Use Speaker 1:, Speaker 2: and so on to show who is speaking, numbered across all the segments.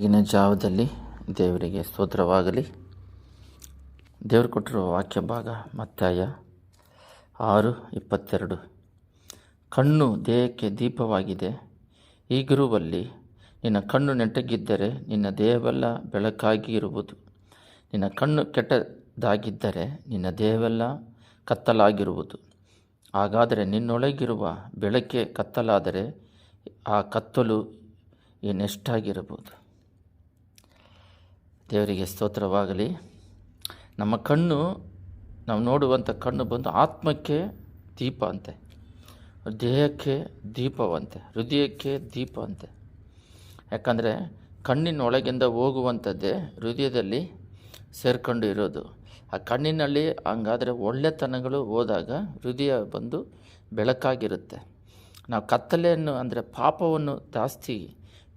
Speaker 1: ಈಗಿನ ಜಾವದಲ್ಲಿ ದೇವರಿಗೆ ಸ್ತೋತ್ರವಾಗಲಿ. ದೇವರು ಕೊಟ್ಟಿರುವ ವಾಕ್ಯ ಭಾಗ ಮತ್ತಾಯ ಆರು, ಇಪ್ಪತ್ತೆರಡು. ಕಣ್ಣು ದೇಹಕ್ಕೆ ದೀಪವಾಗಿದೆ. ಈಗಿರುವಲ್ಲಿ ನಿನ್ನ ಕಣ್ಣು ನೆಟ್ಟಗಿದ್ದರೆ ನಿನ್ನ ದೇಹವೆಲ್ಲ ಬೆಳಕಾಗಿ ಇರುವುದು. ನಿನ್ನ ಕಣ್ಣು ಕೆಟ್ಟದಾಗಿದ್ದರೆ ನಿನ್ನ ದೇಹವೆಲ್ಲ ಕತ್ತಲಾಗಿರುವುದು. ಹಾಗಾದರೆ ನಿನ್ನೊಳಗಿರುವ ಬೆಳಕೆ ಕತ್ತಲಾದರೆ ಆ ಕತ್ತಲು ಇನ್ನೆಷ್ಟಾಗಿರಬಹುದು? ದೇವರಿಗೆ ಸ್ತೋತ್ರವಾಗಲಿ. ನಮ್ಮ ಕಣ್ಣು, ನಾವು ನೋಡುವಂಥ ಕಣ್ಣು ಬಂದು ಆತ್ಮಕ್ಕೆ ದೀಪ ಅಂತೆ ದೇಹಕ್ಕೆ ದೀಪವಂತೆ, ಹೃದಯಕ್ಕೆ ದೀಪ ಅಂತೆ ಯಾಕಂದರೆ ಕಣ್ಣಿನೊಳಗಿಂದ ಹೋಗುವಂಥದ್ದೇ ಹೃದಯದಲ್ಲಿ ಸೇರ್ಕೊಂಡು ಇರೋದು. ಆ ಕಣ್ಣಿನಲ್ಲಿ ಹಂಗಾದರೆ ಒಳ್ಳೆತನಗಳು ಹೋದಾಗ ಹೃದಯ ಬಂದು ಬೆಳಕಾಗಿರುತ್ತೆ. ನಾವು ಕತ್ತಲೆಯನ್ನು ಅಂದರೆ ಪಾಪವನ್ನು ಜಾಸ್ತಿ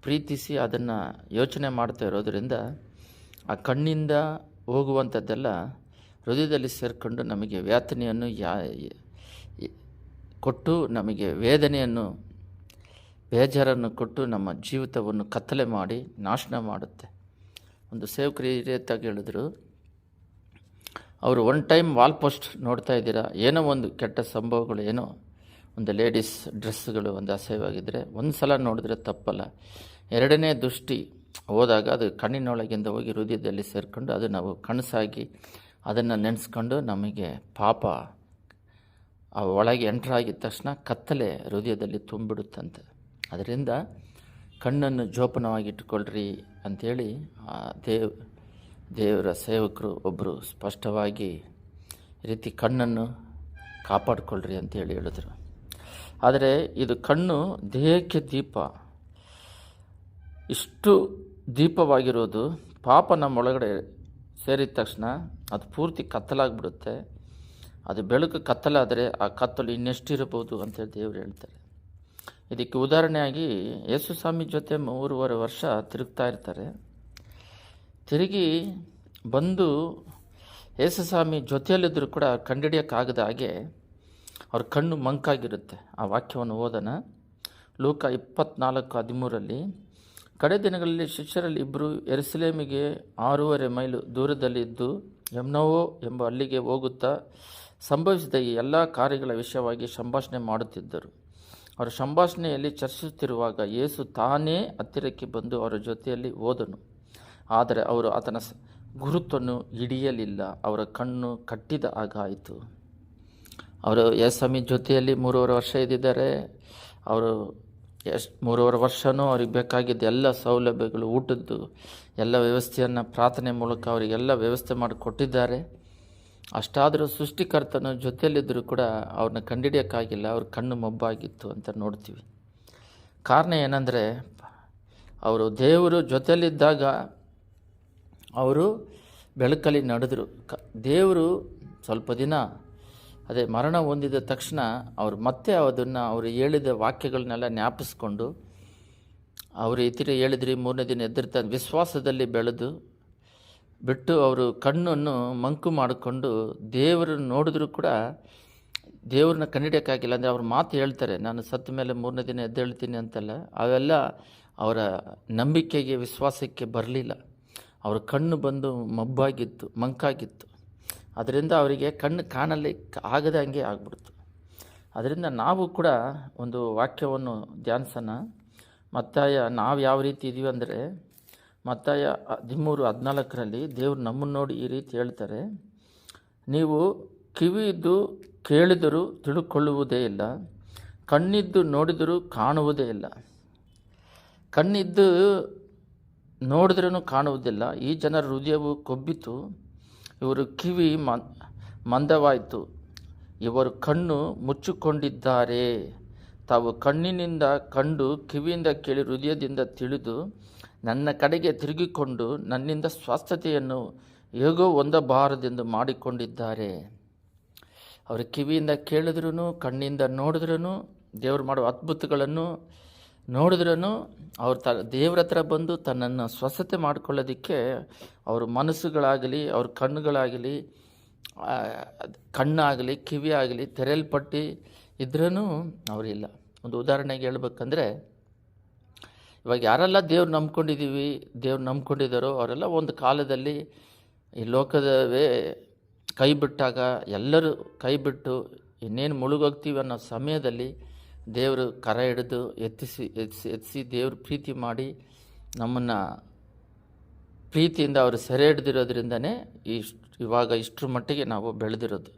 Speaker 1: ಪ್ರೀತಿಸಿ ಅದನ್ನು ಯೋಚನೆ ಮಾಡ್ತಾ ಇರೋದರಿಂದ ಆ ಕಣ್ಣಿಂದ ಹೋಗುವಂಥದ್ದೆಲ್ಲ ಹೃದಯದಲ್ಲಿ ಸೇರಿಕೊಂಡು ನಮಗೆ ವ್ಯಾತನೆಯನ್ನು ಯಾ ಕೊಟ್ಟು ನಮಗೆ ವೇದನೆಯನ್ನು, ಬೇಜಾರನ್ನು ಕೊಟ್ಟು ನಮ್ಮ ಜೀವಿತವನ್ನು ಕತ್ತಲೆ ಮಾಡಿ ನಾಶನ ಮಾಡುತ್ತೆ. ಒಂದು ಸೇವಕರು ಹಿರಿಯತ್ತಾಗಿ ಹೇಳಿದ್ರು, ಅವರು ಒನ್ ಟೈಮ್ ವಾಲ್ ಪೋಸ್ಟ್ ನೋಡ್ತಾ ಇದ್ದೀರಾ? ಏನೋ ಒಂದು ಕೆಟ್ಟ ಸಂಭವಗಳು, ಏನೋ ಒಂದು ಲೇಡೀಸ್ ಡ್ರೆಸ್ಗಳು ಒಂದು ಅಸಹ್ಯವಾಗಿದ್ದರೆ ಒಂದು ಸಲ ನೋಡಿದ್ರೆ ತಪ್ಪಲ್ಲ. ಎರಡನೇ ದೃಷ್ಟಿ ಹೋದಾಗ ಅದು ಕಣ್ಣಿನೊಳಗಿಂದ ಹೋಗಿ ಹೃದಯದಲ್ಲಿ ಸೇರಿಕೊಂಡು ಅದು ನಾವು ಕನಸಾಗಿ ಅದನ್ನು ನೆನೆಸ್ಕೊಂಡು ನಮಗೆ ಪಾಪ, ಆ ಒಳಗೆ ಎಂಟ್ರಾಗಿದ್ದ ತಕ್ಷಣ ಕತ್ತಲೆ ಹೃದಯದಲ್ಲಿ ತುಂಬಿಡುತ್ತಂತೆ. ಅದರಿಂದ ಕಣ್ಣನ್ನು ಜೋಪಾನವಾಗಿಟ್ಟುಕೊಳ್ಳ್ರಿ ಅಂಥೇಳಿ ಆ ದೇವ್, ದೇವರ ಸೇವಕರು ಒಬ್ಬರು ಸ್ಪಷ್ಟವಾಗಿ ರೀತಿ ಕಣ್ಣನ್ನು ಕಾಪಾಡಿಕೊಳ್ಳ್ರಿ ಅಂತೇಳಿ ಹೇಳಿದರು. ಆದರೆ ಇದು ಕಣ್ಣು ದೇಹಕ್ಕೆ ದೀಪ. ಇಷ್ಟು ದೀಪವಾಗಿರೋದು ಪಾಪ ನಮ್ಮೊಳಗಡೆ ಸೇರಿದ ತಕ್ಷಣ ಅದು ಪೂರ್ತಿ ಕತ್ತಲಾಗ್ಬಿಡುತ್ತೆ. ಅದು ಬೆಳಕು ಕತ್ತಲಾದರೆ ಆ ಕತ್ತಲು ಇನ್ನೆಷ್ಟಿರಬಹುದು ಅಂತೇಳಿ ದೇವರು ಹೇಳ್ತಾರೆ. ಇದಕ್ಕೆ ಉದಾಹರಣೆಯಾಗಿ ಯೇಸು ಸ್ವಾಮಿ ಜೊತೆ ಮೂರುವರೆ ವರ್ಷ ತಿರುಗ್ತಾ ಇರ್ತಾರೆ. ತಿರುಗಿ ಬಂದು ಯೇಸು ಸ್ವಾಮಿ ಜೊತೆಯಲ್ಲಿದ್ದರೂ ಕೂಡ ಕಂಡಿಡಿಯೋಕ್ಕಾಗದ ಹಾಗೆ ಅವ್ರ ಕಣ್ಣು ಮಂಕಾಗಿರುತ್ತೆ. ಆ ವಾಕ್ಯವನ್ನು ಓದನ ಲೂಕ ಇಪ್ಪತ್ನಾಲ್ಕು ಹದಿಮೂರಲ್ಲಿ ಕಡೆ ದಿನಗಳಲ್ಲಿ ಶಿಷ್ಯರಲ್ಲಿ ಇಬ್ಬರು ಎರುಸಲೇಮಿಗೆ ಆರೂವರೆ ಮೈಲು ದೂರದಲ್ಲಿದ್ದು ಯಮ್ನವೋ ಎಂಬ ಅಲ್ಲಿಗೆ ಹೋಗುತ್ತಾ ಸಂಭವಿಸಿದ ಈ ಎಲ್ಲ ಕಾರ್ಯಗಳ ವಿಷಯವಾಗಿ ಸಂಭಾಷಣೆ ಮಾಡುತ್ತಿದ್ದರು. ಅವರ ಸಂಭಾಷಣೆಯಲ್ಲಿ ಚರ್ಚಿಸುತ್ತಿರುವಾಗ ಯೇಸು ತಾನೇ ಹತ್ತಿರಕ್ಕೆ ಬಂದು ಅವರ ಜೊತೆಯಲ್ಲಿ ಓದನು ಆದರೆ ಅವರು ಆತನ ಗುರುತನ್ನು ಹಿಡಿಯಲಿಲ್ಲ. ಅವರ ಕಣ್ಣು ಕಟ್ಟಿದ ಹಾಗಾಯಿತು ಅವರು ಯಸ್ವಾಮಿ ಜೊತೆಯಲ್ಲಿ ಮೂರುವರೆ ವರ್ಷ ಇದ್ದಿದ್ದಾರೆ. ಅವರು ಎಷ್ಟು ಮೂರುವರೆ ವರ್ಷವೂ ಅವ್ರಿಗೆ ಬೇಕಾಗಿದ್ದ ಎಲ್ಲ ಸೌಲಭ್ಯಗಳು, ಊಟದ್ದು, ಎಲ್ಲ ವ್ಯವಸ್ಥೆಯನ್ನು ಪ್ರಾರ್ಥನೆ ಮೂಲಕ ಅವರಿಗೆಲ್ಲ ವ್ಯವಸ್ಥೆ ಮಾಡಿಕೊಟ್ಟಿದ್ದಾರೆ ಅಷ್ಟಾದರೂ ಸೃಷ್ಟಿಕರ್ತನ ಜೊತೆಯಲ್ಲಿದ್ದರೂ ಕೂಡ ಅವ್ರನ್ನ ಕಂಡಿಡಿಯೋಕ್ಕಾಗಿಲ್ಲ, ಅವ್ರ ಕಣ್ಣು ಮೊಬ್ಬಾಗಿತ್ತು ಅಂತ ನೋಡ್ತೀವಿ. ಕಾರಣ ಏನಂದರೆ, ಅವರು ದೇವರು ಜೊತೆಯಲ್ಲಿದ್ದಾಗ ಅವರು ಬೆಳಕಲ್ಲಿ ನಡೆದರು. ಕ, ದೇವರು ಸ್ವಲ್ಪ ದಿನ ಅದೇ ಮರಣ ಹೊಂದಿದ ತಕ್ಷಣ ಅವರು ಮತ್ತೆ ಅದನ್ನು ಅವರು ಹೇಳಿದ ವಾಕ್ಯಗಳನ್ನೆಲ್ಲ ಜ್ಞಾಪಿಸ್ಕೊಂಡು, ಅವರು ಇತರ ಹೇಳಿದ್ರಿ, ಮೂರನೇ ದಿನ ಎದ್ದಿರ್ತಾನೆ ವಿಶ್ವಾಸದಲ್ಲಿ ಬೆಳೆದು ಬಿಟ್ಟು ಅವರು ಕಣ್ಣನ್ನು ಮಂಕು ಮಾಡಿಕೊಂಡು ದೇವರನ್ನು ನೋಡಿದ್ರು ಕೂಡ ದೇವ್ರನ್ನ ಕಂಡಿಡಿಯೋಕ್ಕಾಗಿಲ್ಲ ಅಂದರೆ ಅವ್ರು ಮಾತು ಹೇಳ್ತಾರೆ, ನಾನು ಸತ್ತ ಮೇಲೆ ಮೂರನೇ ದಿನ ಎದ್ದೇಳ್ತೀನಿ ಅಂತಲ್ಲ, ಅವೆಲ್ಲ ಅವರ ನಂಬಿಕೆಗೆ, ವಿಶ್ವಾಸಕ್ಕೆ ಬರಲಿಲ್ಲ. ಅವರ ಕಣ್ಣು ಬಂದು ಮಬ್ಬಾಗಿತ್ತು, ಮಂಕಾಗಿತ್ತು. ಅದರಿಂದ ಅವರಿಗೆ ಕಣ್ಣು ಕಾಣಲಿ ಆಗದಂಗೆ ಆಗ್ಬಿಡ್ತು. ಅದರಿಂದ ನಾವು ಕೂಡ ಒಂದು ವಾಕ್ಯವನ್ನು ಧ್ಯಾನಿಸೋಣ. ಮತ್ತಾಯ ನಾವು ಯಾವ ರೀತಿ ಇದೀವಿ ಅಂದರೆ, ಮತ್ತಾಯ ಹದಿಮೂರು, ಹದಿನಾಲ್ಕರಲ್ಲಿ ದೇವರು ನಮ್ಮನ್ನು ನೋಡಿ ಈ ರೀತಿ ಹೇಳ್ತಾರೆ, ನೀವು ಕಿವಿಯಿದ್ದು ಕೇಳಿದರೂ ತಿಳ್ಕೊಳ್ಳುವುದೇ ಇಲ್ಲ, ಕಣ್ಣಿದ್ದು ನೋಡಿದರೂ ಕಾಣುವುದೇ ಇಲ್ಲ. ಕಣ್ಣಿದ್ದು ನೋಡಿದ್ರೂ ಕಾಣುವುದಿಲ್ಲ. ಈ ಜನರ ಹೃದಯವು ಕೊಬ್ಬಿತು ಇವರು ಕಿವಿ ಮಂದವಾಯಿತು. ಇವರು ಕಣ್ಣು ಮುಚ್ಚಿಕೊಂಡಿದ್ದಾರೆ. ತಾವು ಕಣ್ಣಿನಿಂದ ಕಂಡು ಕಿವಿಯಿಂದ ಕೇಳಿ ಹೃದಯದಿಂದ ತಿಳಿದು ನನ್ನ ಕಡೆಗೆ ತಿರುಗಿಕೊಂಡು ನನ್ನಿಂದ ಸ್ವಸ್ಥತೆಯನ್ನು ಹೇಗೋ ಹೊಂದಬಾರದೆಂದು ಮಾಡಿಕೊಂಡಿದ್ದಾರೆ. ಅವರು ಕಿವಿಯಿಂದ ಕೇಳಿದ್ರೂ ಕಣ್ಣಿಂದ ನೋಡಿದ್ರೂ ದೇವರು ಮಾಡುವ ಅದ್ಭುತಗಳನ್ನು ನೋಡಿದ್ರೂ ಅವ್ರ ತ, ದೇವ್ರ ಹತ್ರ ಬಂದು ತನ್ನನ್ನು ಸ್ವಸ್ಥತೆ ಮಾಡ್ಕೊಳ್ಳೋದಕ್ಕೆ ಅವ್ರ ಮನಸ್ಸುಗಳಾಗಲಿ, ಅವ್ರ ಕಣ್ಣುಗಳಾಗಲಿ ಕಣ್ಣಾಗಲಿ ಕಿವಿ ಆಗಲಿ ತೆರೆಯಲ್ಪಟ್ಟು ಇದ್ರೂ ಅವರಿಲ್ಲ. ಒಂದು ಉದಾಹರಣೆಗೆ ಹೇಳ್ಬೇಕಂದ್ರೆ, ಇವಾಗ ಯಾರೆಲ್ಲ ದೇವ್ರು ನಂಬ್ಕೊಂಡಿದ್ದೀವಿ, ದೇವ್ರು ನಂಬ್ಕೊಂಡಿದ್ದಾರೋ ಅವರೆಲ್ಲ ಒಂದು ಕಾಲದಲ್ಲಿ ಈ ಲೋಕದವೇ ಕೈ ಬಿಟ್ಟಾಗ ಎಲ್ಲರೂ ಕೈ ಬಿಟ್ಟು ಇನ್ನೇನು ಮುಳುಗೋಗ್ತೀವಿ ಅನ್ನೋ ಸಮಯದಲ್ಲಿ ದೇವರು ಕರ ಹಿಡಿದು ಎತ್ತಿಸಿ ಎತ್ತಿಸಿ ಎತ್ತಿಸಿ ದೇವರು ಪ್ರೀತಿ ಮಾಡಿ ನಮ್ಮನ್ನು ಪ್ರೀತಿಯಿಂದ ಅವರು ಸೆರೆ ಹಿಡ್ದಿರೋದ್ರಿಂದನೇ ಇಷ್ಟು, ಇವಾಗ ಇಷ್ಟರ ಮಟ್ಟಿಗೆ ನಾವು ಬೆಳೆದಿರೋದು.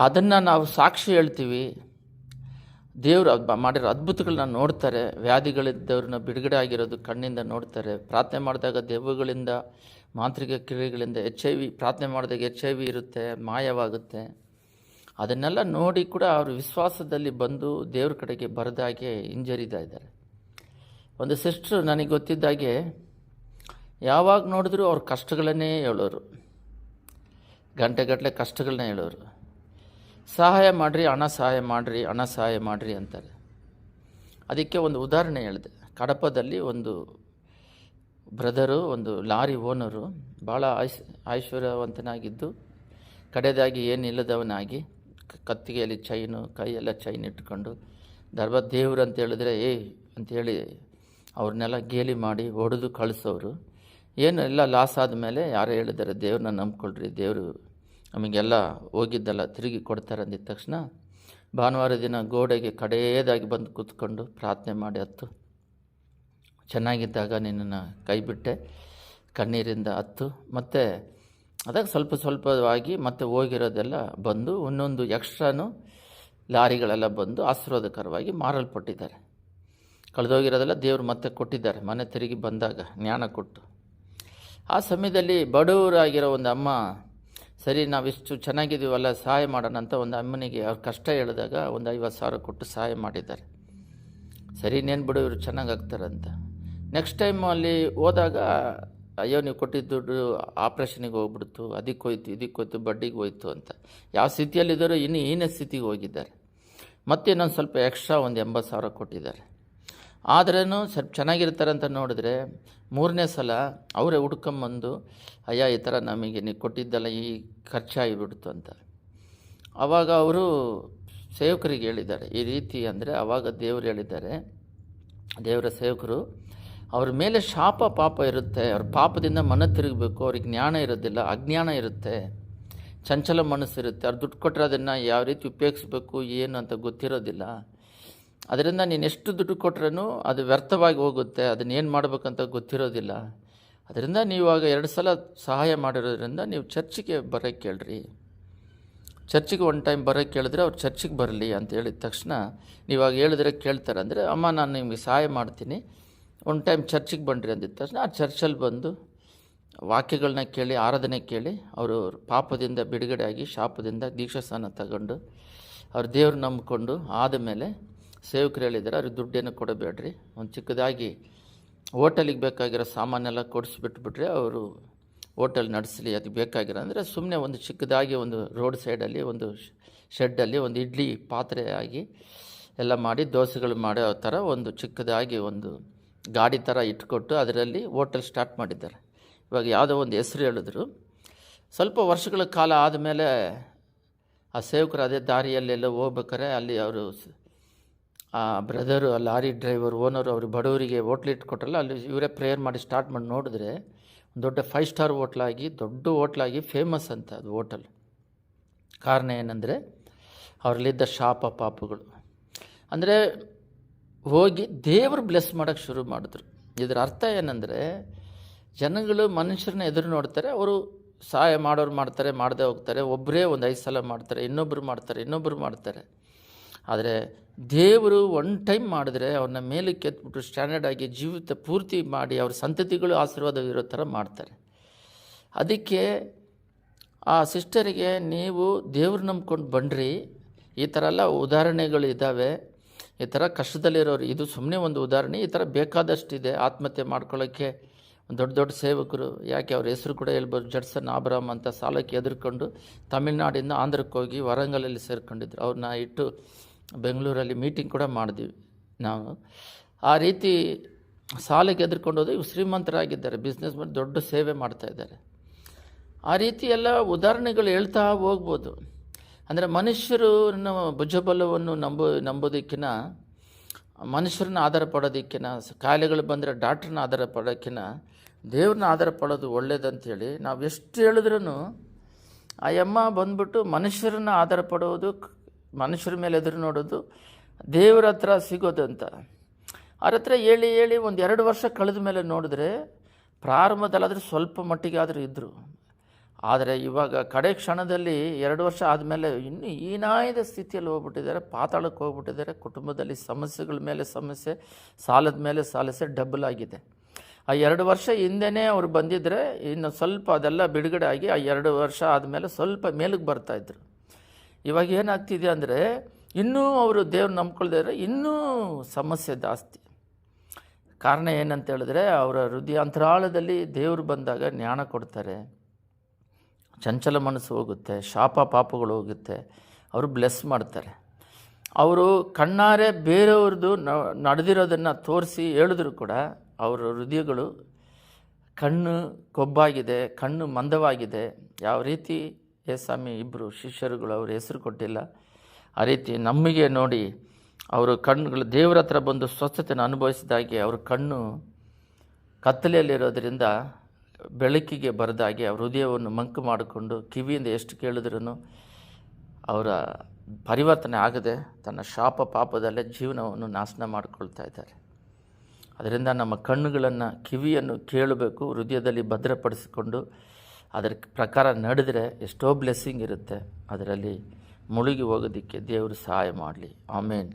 Speaker 1: ಅದನ್ನು ನಾವು ಸಾಕ್ಷಿ ಹೇಳ್ತೀವಿ. ದೇವರು ಅದು ಮಾಡಿರೋ ಅದ್ಭುತಗಳನ್ನ ನೋಡ್ತಾರೆ. ವ್ಯಾಧಿಗಳಿದ್ದವ್ರನ್ನ ಬಿಡುಗಡೆ ಆಗಿರೋದು ಕಣ್ಣಿಂದ ನೋಡ್ತಾರೆ. ಪ್ರಾರ್ಥನೆ ಮಾಡಿದಾಗ ದೆವ್ವಗಳಿಂದ, ಮಾಂತ್ರಿಕ ಕ್ರಿಯೆಗಳಿಂದ ಎಚ್ ಐ ವಿ, ಪ್ರಾರ್ಥನೆ ಮಾಡಿದಾಗ ಎಚ್ ಐ ವಿ ಇರುತ್ತೆ, ಮಾಯವಾಗುತ್ತೆ. ಅದನ್ನೆಲ್ಲ ನೋಡಿ ಕೂಡ ಅವರು ವಿಶ್ವಾಸದಲ್ಲಿ ಬಂದು ದೇವ್ರ ಕಡೆಗೆ ಬರದಾಗೆ ಹಿಂಜರಿತಾ ಇದ್ದಾರೆ. ಒಂದು ಸಿಸ್ಟ್ರು ನನಗೆ ಗೊತ್ತಿದ್ದಾಗೆ ಯಾವಾಗ ನೋಡಿದ್ರೂ ಅವ್ರ ಕಷ್ಟಗಳನ್ನೇ ಹೇಳೋರು. ಗಂಟೆಗಟ್ಟಲೆ ಕಷ್ಟಗಳನ್ನ ಹೇಳೋರು. ಸಹಾಯ ಮಾಡಿರಿ, ಹಣ ಸಹಾಯ ಮಾಡಿರಿ, ಹಣ ಸಹಾಯ ಮಾಡಿರಿ ಅಂತಾರೆ. ಅದಕ್ಕೆ ಒಂದು ಉದಾಹರಣೆ ಹೇಳಿದೆ. ಕಡಪದಲ್ಲಿ ಒಂದು ಬ್ರದರು, ಒಂದು ಲಾರಿ ಓನರು ಭಾಳ ಐಶ್ ಐಶ್ವರ್ಯವಂತನಾಗಿದ್ದು, ಕಡೆದಾಗಿ ಏನಿಲ್ಲದವನಾಗಿ ಕತ್ತಿಗೆಯಲ್ಲಿ ಚೈನು ಕೈಯೆಲ್ಲ ಚೈನ್ ಇಟ್ಕೊಂಡು ದರ್ಬ ದೇವ್ರು ಅಂತ ಹೇಳಿದ್ರೆ, ಏಯ್ ಅಂಥೇಳಿ ಅವ್ರನ್ನೆಲ್ಲ ಗೇಲಿ ಮಾಡಿ ಹೊಡೆದು ಕಳಿಸೋರು. ಏನು ಎಲ್ಲ ಲಾಸ್ ಆದಮೇಲೆ ಯಾರೋ ಹೇಳಿದ್ದಾರೆ, ದೇವ್ರನ್ನ ನಂಬ್ಕೊಳ್ರಿ, ದೇವರು ನಮಗೆಲ್ಲ ಹೋಗಿದ್ದೆಲ್ಲ ತಿರುಗಿ ಕೊಡ್ತಾರೆ ಅಂದಿದ್ದ ತಕ್ಷಣ ಭಾನುವಾರ ದಿನ ಗೋಡೆಗೆ ಕಡೆಯದಾಗಿ ಬಂದು ಕೂತ್ಕೊಂಡು ಪ್ರಾರ್ಥನೆ ಮಾಡಿ ಹತ್ತು. ಚೆನ್ನಾಗಿದ್ದಾಗ ನಿನ್ನನ್ನು ಕೈಬಿಟ್ಟೆ, ಕಣ್ಣೀರಿಂದ ಹತ್ತು. ಮತ್ತು ಅದಕ್ಕೆ ಸ್ವಲ್ಪ ಸ್ವಲ್ಪವಾಗಿ ಮತ್ತೆ ಹೋಗಿರೋದೆಲ್ಲ ಬಂದು ಒಂದೊಂದು ಎಕ್ಸ್ಟ್ರಾನು ಲಾರಿಗಳೆಲ್ಲ ಬಂದು ಆಶೀರ್ವಾದಕರವಾಗಿ ಮಾರಲ್ಪಟ್ಟಿದ್ದಾರೆ. ಕಳೆದೋಗಿರೋದೆಲ್ಲ ದೇವರು ಮತ್ತೆ ಕೊಟ್ಟಿದ್ದಾರೆ, ಮನೆ ತಿರುಗಿ ಬಂದಾಗ ಜ್ಞಾನ ಕೊಟ್ಟು. ಆ ಸಮಯದಲ್ಲಿ ಬಡವರಾಗಿರೋ ಒಂದು ಅಮ್ಮ, ಸರಿ, ನಾವಿಷ್ಟು ಚೆನ್ನಾಗಿದ್ದೀವಲ್ಲ, ಸಹಾಯ ಮಾಡೋಣ ಅಂತ ಒಂದು ಅಮ್ಮನಿಗೆ ಅವ್ರ ಕಷ್ಟ ಹೇಳಿದಾಗ ಒಂದು ಐವತ್ತು ಸಾವಿರ ಕೊಟ್ಟು ಸಹಾಯ ಮಾಡಿದ್ದಾರೆ. ಸರಿ, ಇನ್ನೇನು ಬಿಡು ಇವರು ಚೆನ್ನಾಗಿ ಆಗ್ತಾರಂತ. ನೆಕ್ಸ್ಟ್ ಟೈಮ್ ಅಲ್ಲಿ ಹೋದಾಗ ಅಯ್ಯೋ, ನೀವು ಕೊಟ್ಟಿದ್ದ ದುಡ್ಡು ಆಪ್ರೇಷನಿಗೆ ಹೋಗ್ಬಿಡ್ತು, ಅದಕ್ಕೆ ಹೋಯ್ತು, ಇದಕ್ಕೆ ಹೋಯ್ತು, ಬಡ್ಡಿಗೆ ಹೋಯ್ತು ಅಂತ. ಯಾವ ಸ್ಥಿತಿಯಲ್ಲಿದ್ದಾರೋ ಇನ್ನು ಏನೇ ಸ್ಥಿತಿಗೆ ಹೋಗಿದ್ದಾರೆ. ಮತ್ತೆ ಇನ್ನೊಂದು ಸ್ವಲ್ಪ ಎಕ್ಸ್ಟ್ರಾ ಒಂದು ಎಂಬತ್ತು ಸಾವಿರ ಕೊಟ್ಟಿದ್ದಾರೆ. ಆದ್ರೂ ಸ್ವಲ್ಪ ಚೆನ್ನಾಗಿರ್ತಾರೆ ಅಂತ ನೋಡಿದ್ರೆ ಮೂರನೇ ಸಲ ಅವರೇ ಹುಡ್ಕೊಂಬಂದು, ಅಯ್ಯ, ಈ ಥರ ನಮಗೆ ನೀವು ಕೊಟ್ಟಿದ್ದೆಲ್ಲ ಈ ಖರ್ಚಾಗಿಬಿಡ್ತು ಅಂತ. ಆವಾಗ ಅವರು ಸೇವಕರಿಗೆ ಹೇಳಿದ್ದಾರೆ. ಈ ರೀತಿ ಅಂದರೆ ಆವಾಗ ದೇವರು ಹೇಳಿದ್ದಾರೆ. ದೇವರ ಸೇವಕರು ಅವ್ರ ಮೇಲೆ ಶಾಪ ಪಾಪ ಇರುತ್ತೆ, ಅವ್ರ ಪಾಪದಿಂದ ಮನ ತಿರುಗಬೇಕು, ಅವ್ರಿಗೆ ಜ್ಞಾನ ಇರೋದಿಲ್ಲ, ಅಜ್ಞಾನ ಇರುತ್ತೆ, ಚಂಚಲ ಮನಸ್ಸಿರುತ್ತೆ, ಅವ್ರು ದುಡ್ಡು ಕೊಟ್ಟರೆ ಅದನ್ನು ಯಾವ ರೀತಿ ಉಪಯೋಗಿಸ್ಬೇಕು, ಏನು ಅಂತ ಗೊತ್ತಿರೋದಿಲ್ಲ. ಅದರಿಂದ ನೀನು ಎಷ್ಟು ದುಡ್ಡು ಕೊಟ್ರೂ ಅದು ವ್ಯರ್ಥವಾಗಿ ಹೋಗುತ್ತೆ, ಅದನ್ನ ಏನು ಮಾಡಬೇಕಂತ ಗೊತ್ತಿರೋದಿಲ್ಲ. ಅದರಿಂದ ನೀವು ಆಗ ಎರಡು ಸಲ ಸಹಾಯ ಮಾಡಿರೋದ್ರಿಂದ ನೀವು ಚರ್ಚಿಗೆ ಬರೋಕ್ಕೆ ಕೇಳ್ರಿ. ಚರ್ಚಿಗೆ ಒನ್ ಟೈಮ್ ಬರೋಕ್ಕೆ ಕೇಳಿದ್ರೆ ಅವ್ರು ಚರ್ಚಿಗೆ ಬರಲಿ ಅಂತ ಹೇಳಿದ ತಕ್ಷಣ ನೀವಾಗ ಹೇಳಿದ್ರೆ ಕೇಳ್ತಾರೆ ಅಂದರೆ, ಅಮ್ಮ, ನಾನು ನಿಮಗೆ ಸಹಾಯ ಮಾಡ್ತೀನಿ. ಒನ್ ಟೈಮ್ ಚರ್ಚಿಗೆ ಬನ್ನಿರಿ ಅಂದಿದ್ದ ತಕ್ಷಣ ಆ ಚರ್ಚಲ್ಲಿ ಬಂದು ವಾಕ್ಯಗಳನ್ನ ಕೇಳಿ, ಆರಾಧನೆ ಕೇಳಿ, ಅವರು ಪಾಪದಿಂದ ಬಿಡುಗಡೆ ಆಗಿ ಶಾಪದಿಂದ ದೀಕ್ಷಾಸ್ಥಾನ ತಗೊಂಡು ಅವ್ರ ದೇವ್ರು ನಂಬಿಕೊಂಡು ಆದಮೇಲೆ ಸೇವಕರು ಹೇಳಿದ್ದಾರೆ ಅವ್ರಿಗೆ ದುಡ್ಡೇನು ಕೊಡಬೇಡ್ರಿ. ಒಂದು ಚಿಕ್ಕದಾಗಿ ಹೋಟೆಲಿಗೆ ಬೇಕಾಗಿರೋ ಸಾಮಾನೆಲ್ಲ ಕೊಡಿಸ್ಬಿಟ್ಬಿಟ್ರೆ ಅವರು ಹೋಟೆಲ್ ನಡೆಸಲಿ ಅದಕ್ಕೆ ಬೇಕಾಗಿರೋ ಅಂದರೆ ಸುಮ್ಮನೆ ಒಂದು ಚಿಕ್ಕದಾಗಿ ಒಂದು ರೋಡ್ ಸೈಡಲ್ಲಿ, ಒಂದು ಶೆಡ್ಡಲ್ಲಿ, ಒಂದು ಇಡ್ಲಿ ಪಾತ್ರೆ ಆಗಿ ಎಲ್ಲ ಮಾಡಿ ದೋಸೆಗಳು ಮಾಡೋ ಥರ ಒಂದು ಚಿಕ್ಕದಾಗಿ ಒಂದು ಗಾಡಿ ಥರ ಇಟ್ಕೊಟ್ಟು ಅದರಲ್ಲಿ ಹೋಟೆಲ್ ಸ್ಟಾರ್ಟ್ ಮಾಡಿದ್ದಾರೆ. ಇವಾಗ ಯಾವುದೋ ಒಂದು ಹೆಸರು ಹೇಳಿದ್ರು. ಸ್ವಲ್ಪ ವರ್ಷಗಳ ಕಾಲ ಆದಮೇಲೆ ಆ ಸೇವಕರು ಅದೇ ದಾರಿಯಲ್ಲೆಲ್ಲ ಹೋಗ್ಬೇಕಾರೆ ಅಲ್ಲಿ ಅವರು ಆ ಬ್ರದರು, ಆ ಲಾರಿ ಡ್ರೈವರ್, ಓನರು ಅವರು ಬಡವರಿಗೆ ಹೋಟ್ಲ್ ಇಟ್ಕೊಟ್ರಲ್ಲ, ಅಲ್ಲಿ ಇವರೇ ಪ್ರೇಯರ್ ಮಾಡಿ ಸ್ಟಾರ್ಟ್ ಮಾಡಿ ನೋಡಿದ್ರೆ ದೊಡ್ಡ ಫೈವ್ ಸ್ಟಾರ್ ಹೋಟ್ಲಾಗಿ ದೊಡ್ಡ ಹೋಟ್ಲಾಗಿ ಫೇಮಸ್ ಅಂತ ಅದು ಹೋಟೆಲ್. ಕಾರಣ ಏನಂದರೆ, ಅವರಲ್ಲಿದ್ದ ಶಾಪ ಪಾಪುಗಳು. ಅಂದರೆ ಹೋಗಿ ದೇವರು ಬ್ಲೆಸ್ ಮಾಡೋಕ್ಕೆ ಶುರು ಮಾಡಿದ್ರು. ಇದರ ಅರ್ಥ ಏನಂದರೆ, ಜನಗಳು ಮನುಷ್ಯರನ್ನ ಎದುರು ನೋಡ್ತಾರೆ, ಅವರು ಸಹಾಯ ಮಾಡೋರು ಮಾಡ್ತಾರೆ, ಮಾಡದೆ ಹೋಗ್ತಾರೆ ಒಬ್ಬರೇ ಒಂದು ಐದು ಸಲ ಮಾಡ್ತಾರೆ ಇನ್ನೊಬ್ಬರು ಮಾಡ್ತಾರೆ ಇನ್ನೊಬ್ಬರು ಮಾಡ್ತಾರೆ. ಆದರೆ ದೇವರು ಒನ್ ಟೈಮ್ ಮಾಡಿದ್ರೆ ಅವ್ರನ್ನ ಮೇಲೆ ಎತ್ಬಿಟ್ಟು ಸ್ಟ್ಯಾಂಡರ್ಡ್ ಆಗಿ ಜೀವಿತ ಪೂರ್ತಿ ಮಾಡಿ ಅವ್ರ ಸಂತತಿಗಳು ಆಶೀರ್ವಾದವಿರೋ ಥರ ಮಾಡ್ತಾರೆ. ಅದಕ್ಕೆ ಆ ಸಿಸ್ಟರಿಗೆ ನೀವು ದೇವ್ರು ನಂಬ್ಕೊಂಡು ಬನ್ನಿರಿ ಈ ಥರ ಎಲ್ಲ ಉದಾಹರಣೆಗಳು ಇದ್ದಾವೆ. ಈ ಥರ ಕಷ್ಟದಲ್ಲಿರೋರು, ಇದು ಸುಮ್ಮನೆ ಒಂದು ಉದಾಹರಣೆ, ಈ ಥರ ಬೇಕಾದಷ್ಟಿದೆ ಆತ್ಮಹತ್ಯೆ ಮಾಡ್ಕೊಳ್ಳೋಕ್ಕೆ. ದೊಡ್ಡ ದೊಡ್ಡ ಸೇವಕರು, ಯಾಕೆ ಅವ್ರ ಹೆಸರು ಕೂಡ ಹೇಳ್ಬೋದು, ಜಡ್ಸನ್ ಆಬ್ರಾಮ್ ಅಂತ ಸಾಲಕ್ಕೆ ಎದುರ್ಕೊಂಡು ತಮಿಳ್ನಾಡಿಂದ ಆಂಧ್ರಕ್ಕೆ ಹೋಗಿ ವರಂಗಲಲ್ಲಿ ಸೇರ್ಕೊಂಡಿದ್ರು. ಅವ್ರನ್ನ ಇಟ್ಟು ಬೆಂಗಳೂರಲ್ಲಿ ಮೀಟಿಂಗ್ ಕೂಡ ಮಾಡಿದ್ವಿ ನಾವು. ಆ ರೀತಿ ಸಾಲಕ್ಕೆ ಎದುರ್ಕೊಂಡು ಹೋದ್ರೆ ಇವ್ರು ಶ್ರೀಮಂತರಾಗಿದ್ದಾರೆ ಬಿಸ್ನೆಸ್ ಮಾಡಿ ದೊಡ್ಡ ಸೇವೆ ಮಾಡ್ತಾ ಇದ್ದಾರೆ. ಆ ರೀತಿ ಎಲ್ಲ ಉದಾಹರಣೆಗಳು ಹೇಳ್ತಾ ಹೋಗ್ಬೋದು. ಅಂದರೆ ಮನುಷ್ಯರು ಭುಜಬಲವನ್ನು ನಂಬೋ ನಂಬೋದಕ್ಕಿಂತ ಮನುಷ್ಯರನ್ನ ಆಧಾರ ಪಡೋದಕ್ಕಿನ ಕಾಯಿಲೆಗಳು ಬಂದರೆ ಡಾಕ್ಟ್ರನ್ನ ಆಧಾರ ಪಡೋಕ್ಕಿಂತ ದೇವ್ರನ್ನ ಆಧಾರ ಪಡೋದು ಒಳ್ಳೇದಂತೇಳಿ ನಾವು ಎಷ್ಟು ಹೇಳಿದ್ರೂ ಆ ಯಮ್ಮ ಬಂದ್ಬಿಟ್ಟು ಮನುಷ್ಯರನ್ನ ಆಧಾರ ಪಡೋದು ಮನುಷ್ಯರ ಮೇಲೆ ಎದುರು ನೋಡೋದು, ದೇವ್ರ ಹತ್ರ ಸಿಗೋದು ಅಂತ. ಅವ್ರ ಹತ್ರ ಹೇಳಿ ಹೇಳಿ ಒಂದು ಎರಡು ವರ್ಷ ಕಳೆದ ಮೇಲೆ ನೋಡಿದ್ರೆ ಪ್ರಾರಂಭದಲ್ಲಾದರೂ ಸ್ವಲ್ಪ ಮಟ್ಟಿಗೆ ಆದರೂ ಇದ್ದರು ಆದರೆ ಇವಾಗ ಕಡೆ ಕ್ಷಣದಲ್ಲಿ ಎರಡು ವರ್ಷ ಆದಮೇಲೆ ಇನ್ನೂ ಹೀನಾಯದ ಸ್ಥಿತಿಯಲ್ಲಿ ಹೋಗ್ಬಿಟ್ಟಿದ್ದಾರೆ, ಪಾತಾಳಕ್ಕೆ ಹೋಗ್ಬಿಟ್ಟಿದ್ದಾರೆ, ಕುಟುಂಬದಲ್ಲಿ ಸಮಸ್ಯೆಗಳ ಮೇಲೆ ಸಮಸ್ಯೆ, ಸಾಲದ ಮೇಲೆ ಸಾಲಸೆ ಡಬಲ್ ಆಗಿದೆ ಆ ಎರಡು ವರ್ಷ ಹಿಂದೆನೇ ಅವ್ರು ಬಂದಿದ್ದರೆ ಇನ್ನು ಸ್ವಲ್ಪ ಅದೆಲ್ಲ ಬಿಡುಗಡೆ ಆಗಿ ಆ ಎರಡು ವರ್ಷ ಆದಮೇಲೆ ಸ್ವಲ್ಪ ಮೇಲಕ್ಕೆ ಬರ್ತಾಯಿದ್ರು ಇವಾಗ ಏನಾಗ್ತಿದೆ ಅಂದರೆ ಇನ್ನೂ ಅವರು ದೇವ್ರು ನಂಬ್ಕೊಳ್ದಿದ್ರೆ ಇನ್ನೂ ಸಮಸ್ಯೆ ಜಾಸ್ತಿ. ಕಾರಣ ಏನಂತ ಹೇಳಿದ್ರೆ ಅವರ ಹೃದಯ ಅಂತರಾಳದಲ್ಲಿ ದೇವರು ಬಂದಾಗ ಜ್ಞಾನ ಕೊಡ್ತಾರೆ. ಚಂಚಲ ಮನಸ್ಸು ಹೋಗುತ್ತೆ, ಶಾಪ ಪಾಪಗಳು ಹೋಗುತ್ತೆ, ಅವರು ಬ್ಲೆಸ್ ಮಾಡ್ತಾರೆ. ಅವರು ಕಣ್ಣಾರೆ ಬೇರೆಯವ್ರದ್ದು ನಡೆದಿರೋದನ್ನು ತೋರಿಸಿ ಹೇಳಿದ್ರು ಕೂಡ ಅವರ ಹೃದಯಗಳು ಕಣ್ಣು ಕೊಬ್ಬಾಗಿದೆ, ಕಣ್ಣು ಮಂದವಾಗಿದೆ. ಯಾವ ರೀತಿ ಸ್ವಾಮಿ ಇಬ್ಬರು ಶಿಷ್ಯರುಗಳು ಅವ್ರ ಹೆಸರು ಕೊಟ್ಟಿಲ್ಲ, ಆ ರೀತಿ ನಮಗೆ ನೋಡಿ ಅವರು ಕಣ್ಣುಗಳು ದೇವರ ಹತ್ರ ಬಂದು ಸ್ವಸ್ಥತೆಯನ್ನು ಅನುಭವಿಸಿದಾಗೆ ಅವ್ರ ಕಣ್ಣು ಕತ್ತಲೆಯಲ್ಲಿರೋದ್ರಿಂದ ಬೆಳಕಿಗೆ ಬರದಾಗೆ ಅವರ ಹೃದಯವನ್ನು ಮಂಕು ಮಾಡಿಕೊಂಡು ಕಿವಿಯಿಂದ ಎಷ್ಟು ಕೇಳಿದ್ರೂ ಅವರ ಪರಿವರ್ತನೆ ಆಗದೆ ತನ್ನ ಶಾಪ ಪಾಪದಲ್ಲೇ ಜೀವನವನ್ನು ನಾಶನ ಮಾಡಿಕೊಳ್ತಾ ಇದ್ದಾರೆ. ಅದರಿಂದ ನಮ್ಮ ಕಣ್ಣುಗಳನ್ನು ಕಿವಿಯನ್ನು ಕೇಳಬೇಕು, ಹೃದಯದಲ್ಲಿ ಭದ್ರಪಡಿಸಿಕೊಂಡು ಅದರ ಪ್ರಕಾರ ನಡೆದರೆ ಎಷ್ಟೋ ಬ್ಲೆಸ್ಸಿಂಗ್ ಇರುತ್ತೆ. ಅದರಲ್ಲಿ ಮುಳುಗಿ ಹೋಗೋದಕ್ಕೆ ದೇವರು ಸಹಾಯ ಮಾಡಲಿ. ಆಮೇನ್.